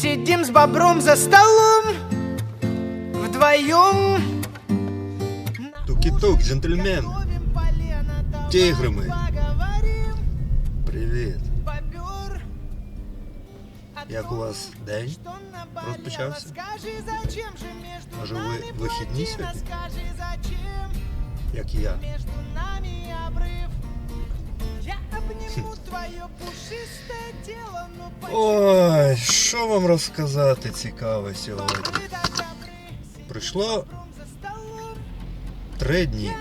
Сидим с бобром за столом Вдвоем Туки-тук, джентльмен. Ловим полено, да Тигры мы. поговорим Привіт. Бобер Як у вас день? Что наболело, Розпочався? Скажи, зачем же между Може, ви нами вихідні плотина? сьогодні? Скажи, зачем Як і я. Ой, що вам розказати цікаве сьогодні? столом, три дні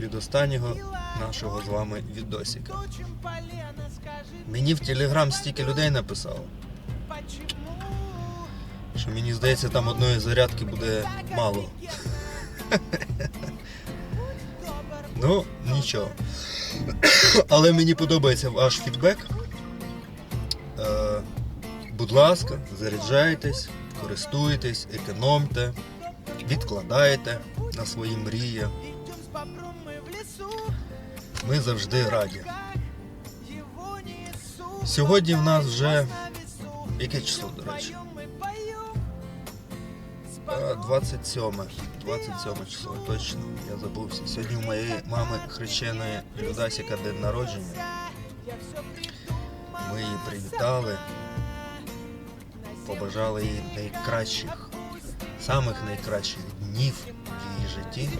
від останнього нашого з вами скажи, Мені в телеграм стільки людей написало, що мені здається, там одної зарядки буде мало. Ну, нічого. Але мені подобається ваш фідбек. Е, будь ласка, заряджайтесь, користуйтесь, економте, відкладайте на свої мрії. Ми завжди раді. Сьогодні в нас вже яке число, до речі? 27. 27 число, точно, я забувся. Сьогодні у моєї мами хрещеної Людасіка день народження. Ми її привітали, побажали їй найкращих, самих найкращих днів в її житті,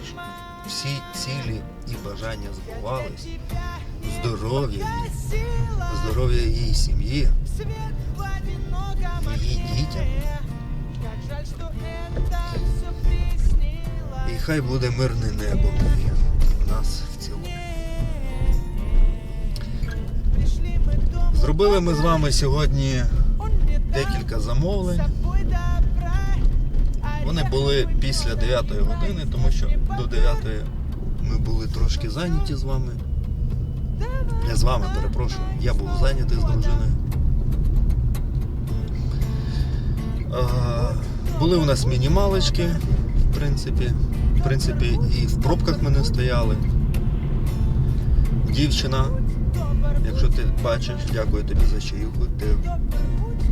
всі цілі і бажання збувались, здоров'я здоров'я її сім'ї, її дітям. Приснилось І хай буде мирне небо в нас в цілому. Зробили ми з вами сьогодні декілька замовлень. Вони були після 9 години, тому що до 9 ми були трошки зайняті з вами. Не з вами, перепрошую. Я був зайнятий з дружиною. А, були у нас мінімалочки, в принципі. В принципі, і в пробках ми не стояли. Дівчина, якщо ти бачиш, дякую тобі за чаюху. Ти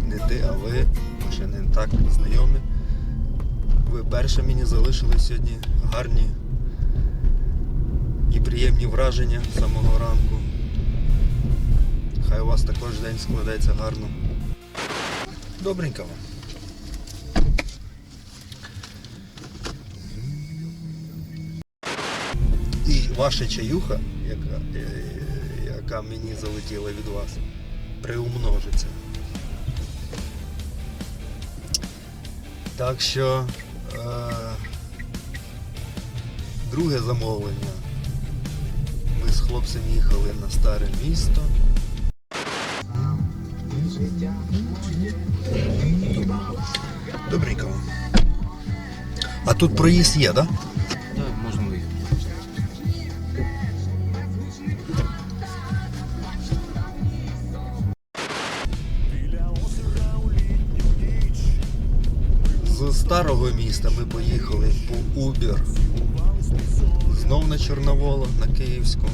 не ти, а ви. Ми ще не так знайомі. Ви перше мені залишили сьогодні гарні і приємні враження з самого ранку. Хай у вас також день складеться гарно. Добренько вам. І ваша чаюха, яка, е, яка мені залетіла від вас, приумножиться. Так що е, друге замовлення. Ми з хлопцем їхали на старе місто. Добренько. А тут проїзд є, так? Да? Старого міста ми поїхали по Убір. Знов на Чорноволу, на Київську.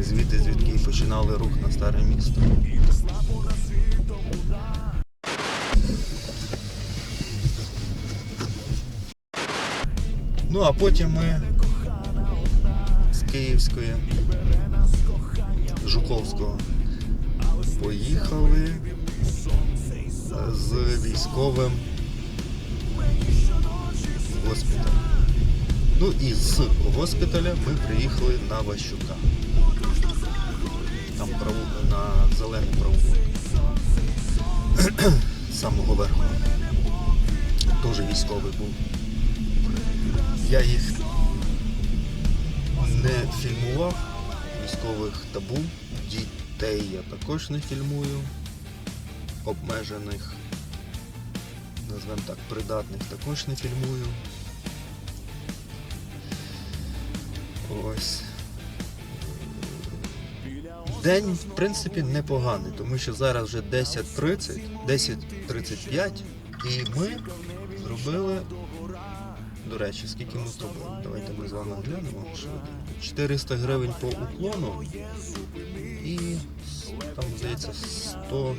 Звідти звідки починали рух на старе місто. Ну а потім ми з Київської, Жуковського поїхали з військовим госпіталь. Ну і з госпіталя ми приїхали на Ващука. Там на зелений провулок. Самого верху. Теж військовий був. Я їх не фільмував, військових табу, дітей я також не фільмую, обмежених назвемо так, придатних також не фільмую. Ось. День, в принципі, непоганий, тому що зараз вже 10.30, 10.35 і ми зробили. До речі, скільки ми зробили? Давайте ми з вами глянемо. Що 400 гривень по уклону і там, здається, 100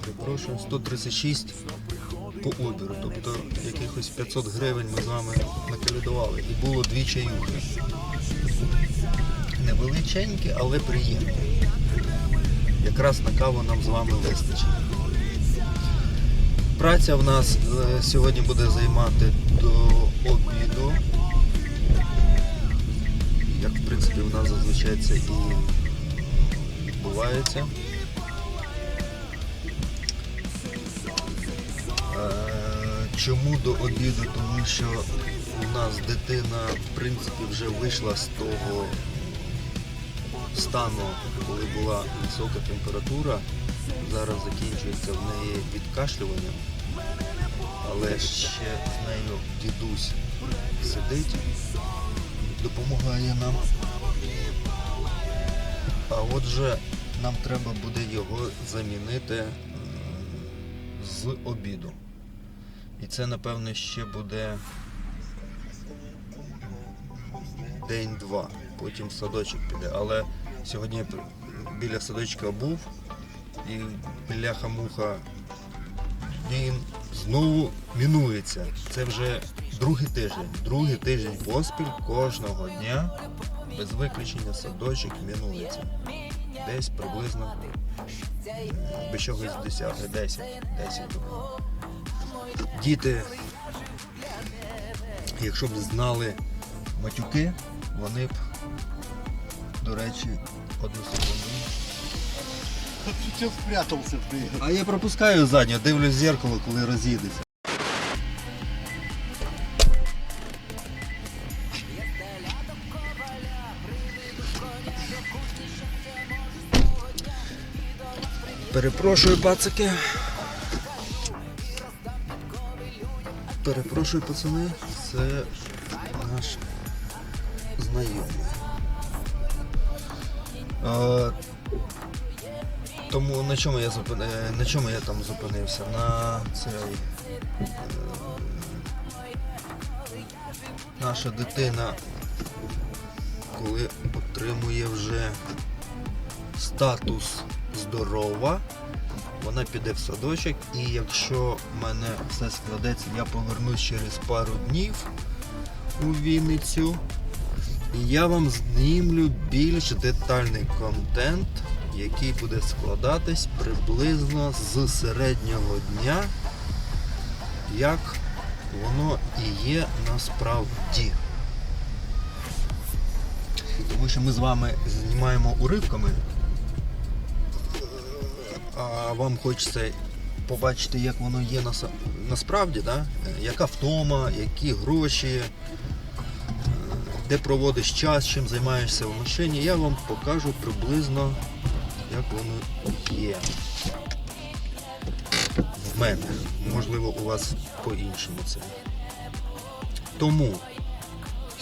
Перепрошую, 136 по обіру. Тобто якихось 500 гривень ми з вами накалядували. І було дві чаюхи. Невеличенькі, але приємні. Якраз на каву нам з вами вистачить. Праця в нас е, сьогодні буде займати до обіду. Як в принципі у нас зазвичай це і відбувається. Чому до обіду? Тому що у нас дитина в принципі вже вийшла з того стану, коли була висока температура. Зараз закінчується в неї відкашлювання, але ще з нею дідусь сидить, допомагає нам. А отже, нам треба буде його замінити з обіду. І це, напевне, ще буде день-два. Потім в садочок піде. Але сьогодні біля садочка був і бляха-муха він знову мінується. Це вже другий тиждень. Другий тиждень поспіль кожного дня без виключення садочок мінується. Десь приблизно без чогось досягне 10. 10 думаю. Діти, якщо б знали матюки, вони б, до речі, одну секунду. А я пропускаю задню, дивлюсь в зеркало, коли роз'їдеться. Перепрошую, пацики. Перепрошую, пацани, це наш знайомий. Е, тому на чому я зупин... е, на чому я там зупинився? На цей. е, Наша дитина, коли отримує вже статус здорова, вона піде в садочок, і якщо в мене все складеться, я повернусь через пару днів у Вінницю. І я вам знімлю більш детальний контент, який буде складатись приблизно з середнього дня, як воно і є насправді. Тому що ми з вами знімаємо уривками, а вам хочеться побачити, як воно є насправді, да? яка втома, які гроші, де проводиш час, чим займаєшся в машині, я вам покажу приблизно, як воно є. В мене. Можливо, у вас по-іншому це. Тому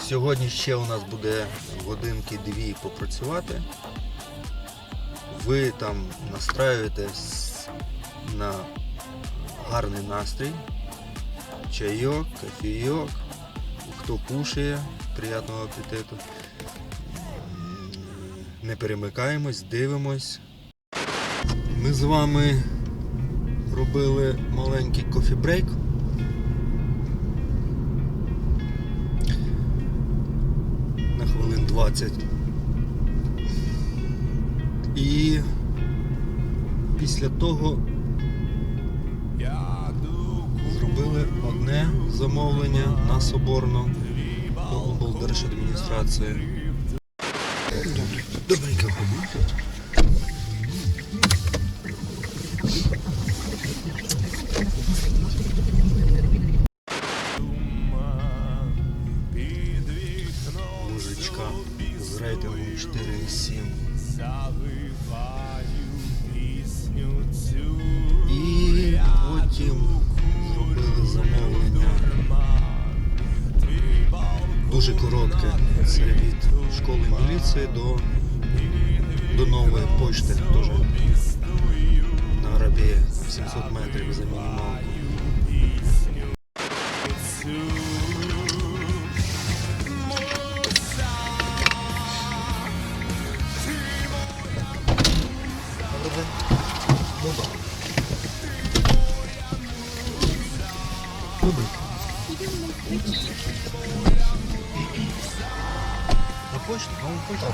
сьогодні ще у нас буде годинки-дві попрацювати. Ви там настраюєтесь на гарний настрій, чайок, кофійок, хто кушає, приятного апетиту. Не перемикаємось, дивимось. Ми з вами робили маленький кофі-брейк. На хвилин 20. І після того зробили одне замовлення на Соборну до облдержадміністрації. どうぞどうぞ На почту, по-моему, почту.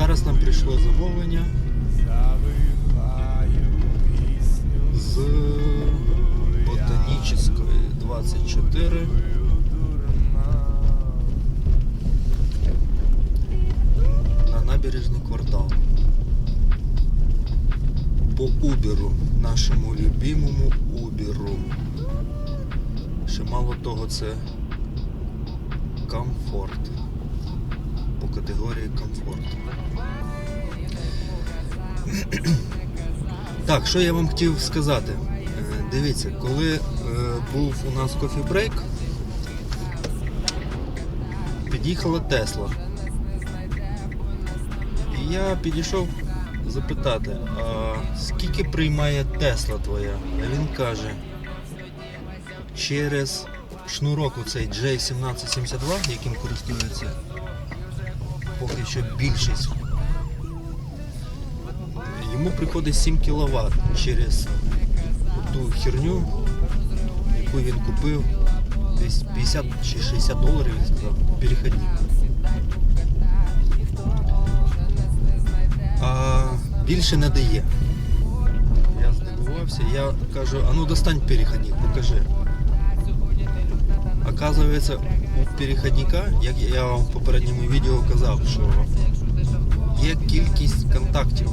Зараз нам прийшло замовлення з Ботанічної 24. На набережний квартал. По Уберу, нашому любимому Уберу. Ще мало того, це комфорт. По категорії комфорт. Так, що я вам хотів сказати? Е, Дивіться, коли е, був у нас кофі-брейк, під'їхала Тесла. І я підійшов запитати, а скільки приймає Тесла твоя? А він каже, через шнурок у цей J1772, яким користується поки що більшість йому приходить 7 кВт через ту херню, яку він купив десь 50 чи 60 доларів, він сказав, переходник. А більше не дає. Я здивувався, я кажу, а ну достань переходник, покажи. Оказується, у переходника, як я вам в попередньому відео казав, що є кількість контактів.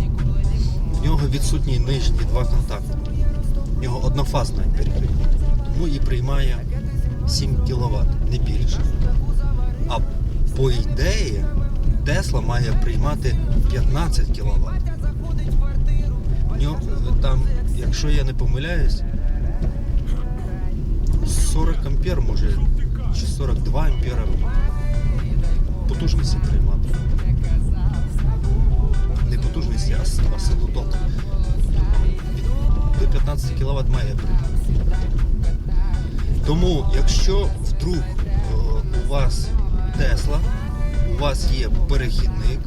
В нього відсутні нижні два контакти. В нього однофазний перехідник. Тому і приймає 7 кВт, не більше. А по ідеї Тесла має приймати 15 кВт. В нього е, там, якщо я не помиляюсь, 40 ампер може, чи 42 ампера потужності приймати не потужності, а, с- а силу До 15 кВт має. Тому, якщо вдруг е, у вас Тесла, у вас є перехідник,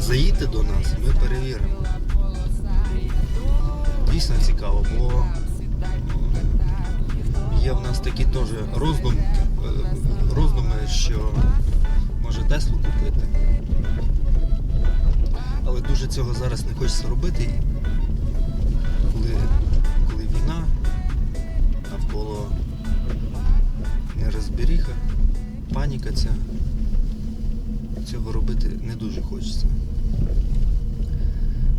заїдьте до нас, ми перевіримо. Дійсно цікаво, бо є в нас такі теж роздум, е, роздуми, що може Теслу купити. Але дуже цього зараз не хочеться робити, коли, коли війна навколо нерозберіха, паніка ця. Цього робити не дуже хочеться.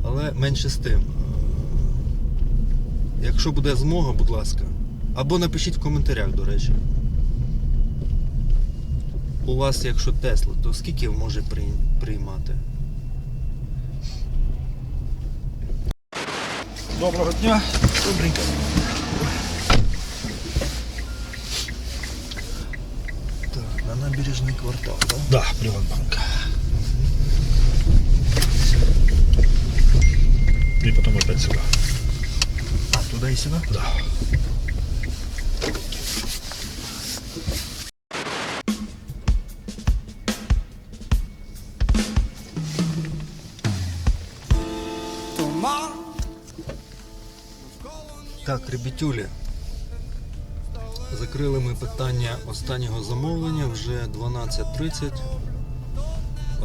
Але менше з тим. е, Якщо буде змога, будь ласка, або напишіть в коментарях, до речі. У вас, якщо Тесла, то скільки може приймати? Доброго дня. Добренько. Так, на набережний квартал, так? Да, Приватбанк. И потом опять сюда. А, туди і сюди? Да. Так, ребятюлі. Закрили ми питання останнього замовлення вже 12.30.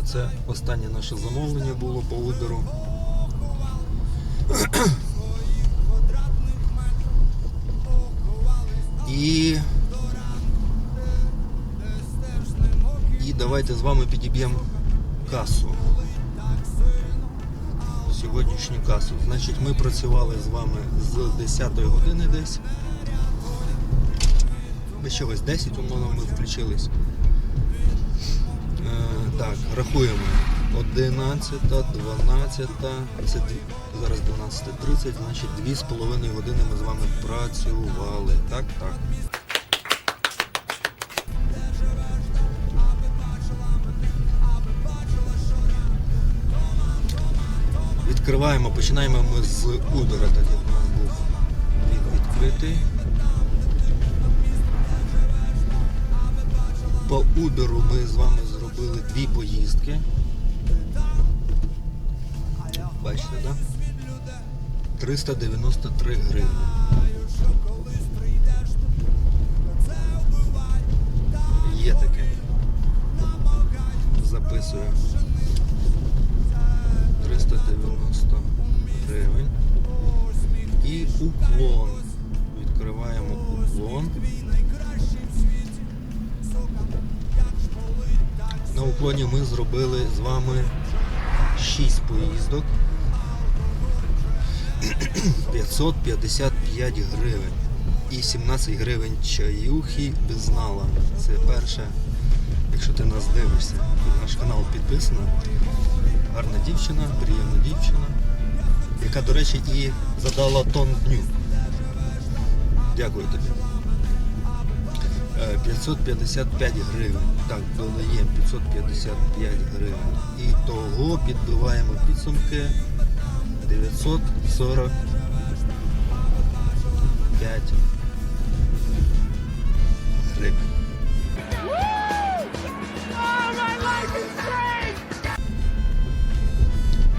Оце останнє наше замовлення було по Uber. І. І давайте з вами підіб'ємо касу. Сьогоднішню касу. Значить, ми працювали з вами з 10 години десь. Ми чогось 10 умовно ми включились. Е, так, рахуємо. 11, 12, це зараз 12.30, значить 2,5 години ми з вами працювали. Так, так. Відкриваємо, починаємо ми з Uber, так як у нас був він відкритий. По Uber ми з вами зробили дві поїздки. Бачите, так? Да? 393 гривні. Є таке. Записую. 390 гривень. І уклон. Відкриваємо уклон. На уклоні ми зробили з вами 6 поїздок. 555 гривень. І 17 гривень чаюхи без нала. Це перше, якщо ти нас дивишся, на наш канал підписана. Гарна дівчина, приємна дівчина, яка, до речі, і задала тон дню. Дякую тобі. Е, 555 гривень. Так, додаємо 555 гривень. І того підбиваємо підсумки 945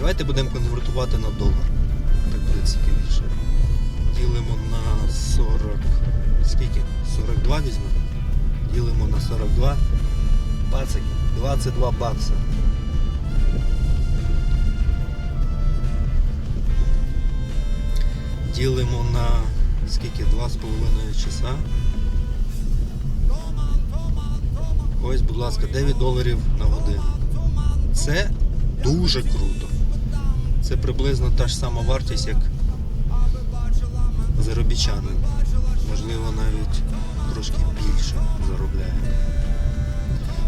Давайте будемо конвертувати на долар. Так буде цікавіше. Ділимо на 40. Скільки? 42 візьмемо? Ділимо на 42. Пацик, 22 бакса. Ділимо на скільки? 2,5 часа. Ось, будь ласка, 9 доларів на годину. Це дуже круто. Це приблизно та ж сама вартість, як заробітчанин. Можливо, навіть трошки більше заробляє.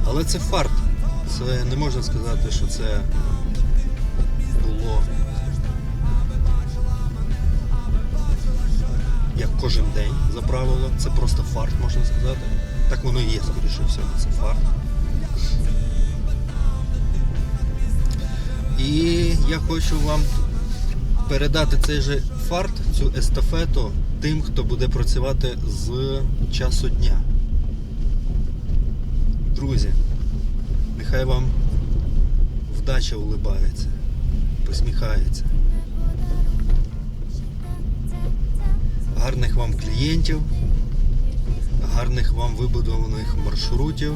Але це фарт. Це не можна сказати, що це було як кожен день за правило. Це просто фарт, можна сказати. Так воно і є, скоріше всього, це фарт. І я хочу вам передати цей же фарт, цю естафету тим, хто буде працювати з часу дня. Друзі, нехай вам вдача улибається, посміхається. Гарних вам клієнтів, гарних вам вибудованих маршрутів.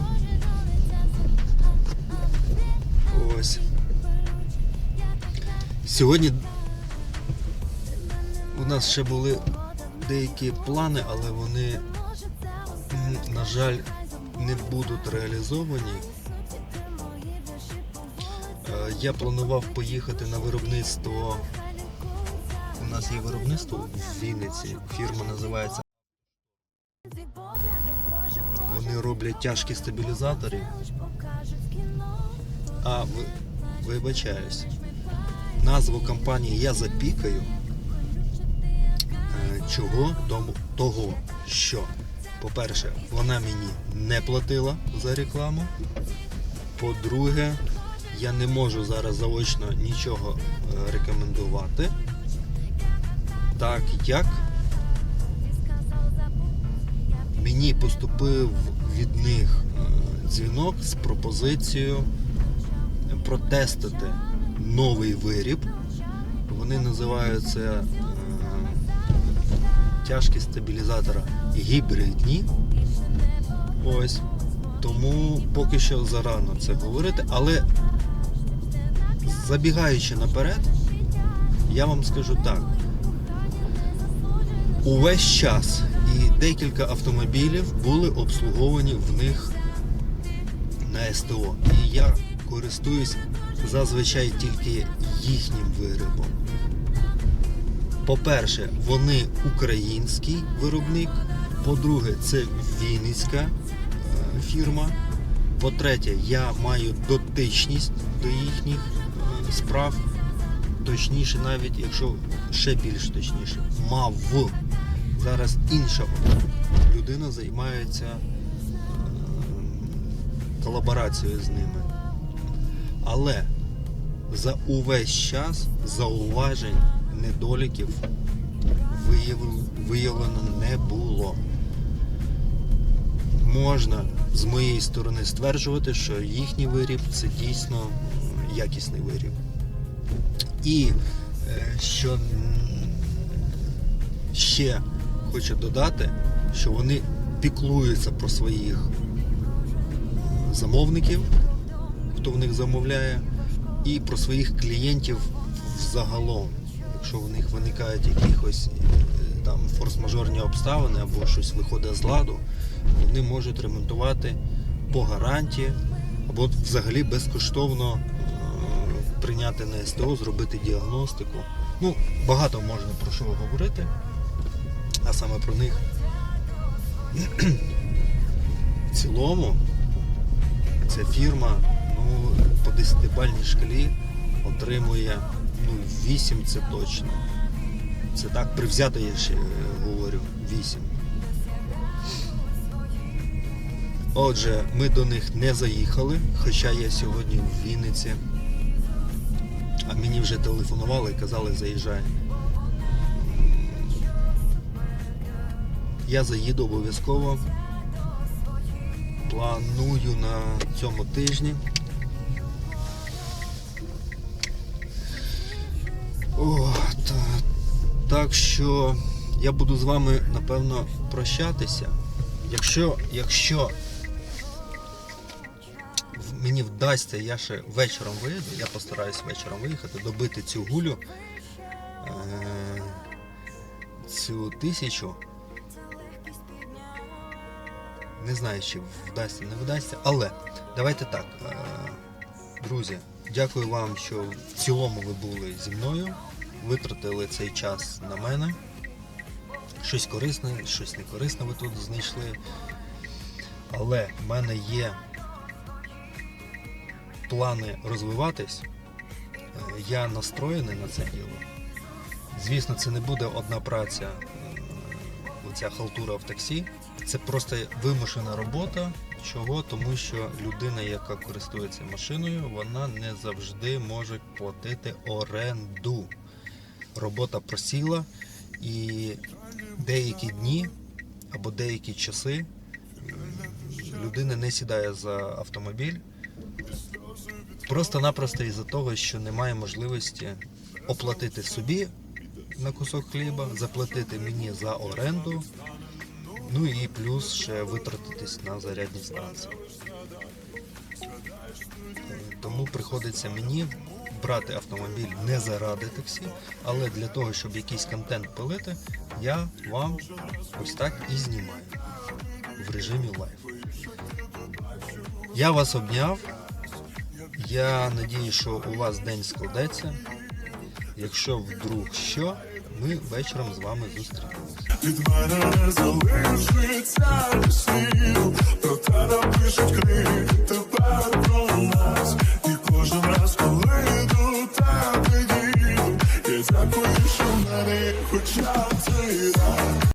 Сьогодні у нас ще були деякі плани, але вони, на жаль, не будуть реалізовані. Е, Я планував поїхати на виробництво. У нас є виробництво в Вінниці. Фірма називається. Вони роблять тяжкі стабілізатори. А, вибачаюсь. Назву компанії я запікаю. Е, Чого? Того, що, по-перше, вона мені не платила за рекламу. По-друге, я не можу зараз заочно нічого е, рекомендувати. Так як мені поступив від них е, дзвінок з пропозицією протестити новий виріб. Вони називаються е, тяжкі стабілізатора гібридні. Ось. Тому поки що зарано це говорити, але забігаючи наперед, я вам скажу так. Увесь час і декілька автомобілів були обслуговані в них на СТО. І я користуюсь зазвичай тільки їхнім виробом. По-перше, вони український виробник. По-друге, це Вінницька е, фірма. По-третє, я маю дотичність до їхніх е, справ. Точніше, навіть якщо ще більш точніше, мав. Зараз інша людина займається е, колаборацією з ними. Але за увесь час зауважень недоліків виявлено, не було. Можна з моєї сторони стверджувати, що їхній виріб це дійсно якісний виріб. І е, що ще хочу додати, що вони піклуються про своїх замовників, хто в них замовляє, і про своїх клієнтів взагалом. Якщо в них виникають якихось е, там форс-мажорні обставини або щось виходить з ладу, вони можуть ремонтувати по гарантії або взагалі безкоштовно е, прийняти на СТО, зробити діагностику. Ну, багато можна про що говорити, а саме про них. В цілому ця фірма по 10-бальній шкалі отримує ну, 8 це точно. Це так привзято, я ще е, говорю, 8. Отже, ми до них не заїхали, хоча я сьогодні в Вінниці. А мені вже телефонували і казали, заїжджай. Я заїду обов'язково. Планую на цьому тижні. Так що я буду з вами напевно прощатися. Якщо, якщо мені вдасться, я ще вечором виїду, я постараюсь вечором виїхати, добити цю гулю. Е- цю тисячу. Не знаю, чи вдасться, не вдасться, але давайте так. е, Друзі, дякую вам, що в цілому ви були зі мною. Витратили цей час на мене. Щось корисне, щось не корисне ви тут знайшли. Але в мене є плани розвиватись. Е, Я настроєний на це діло. Звісно, це не буде одна праця, е, оця халтура в таксі. Це просто вимушена робота. Чого? Тому що людина, яка користується машиною, вона не завжди може платити оренду. Робота просіла, і деякі дні або деякі часи людина не сідає за автомобіль. Просто-напросто із-за того, що немає можливості оплатити собі на кусок хліба, заплатити мені за оренду, ну і плюс ще витратитись на зарядні станції. Е, Тому приходиться мені брати автомобіль не заради таксі, але для того, щоб якийсь контент пилити, я вам ось так і знімаю в режимі лайф. Я вас обняв. Я надію, що у вас день складеться. Якщо вдруг що, ми вечором з вами зустрінемося. І кожен раз, коли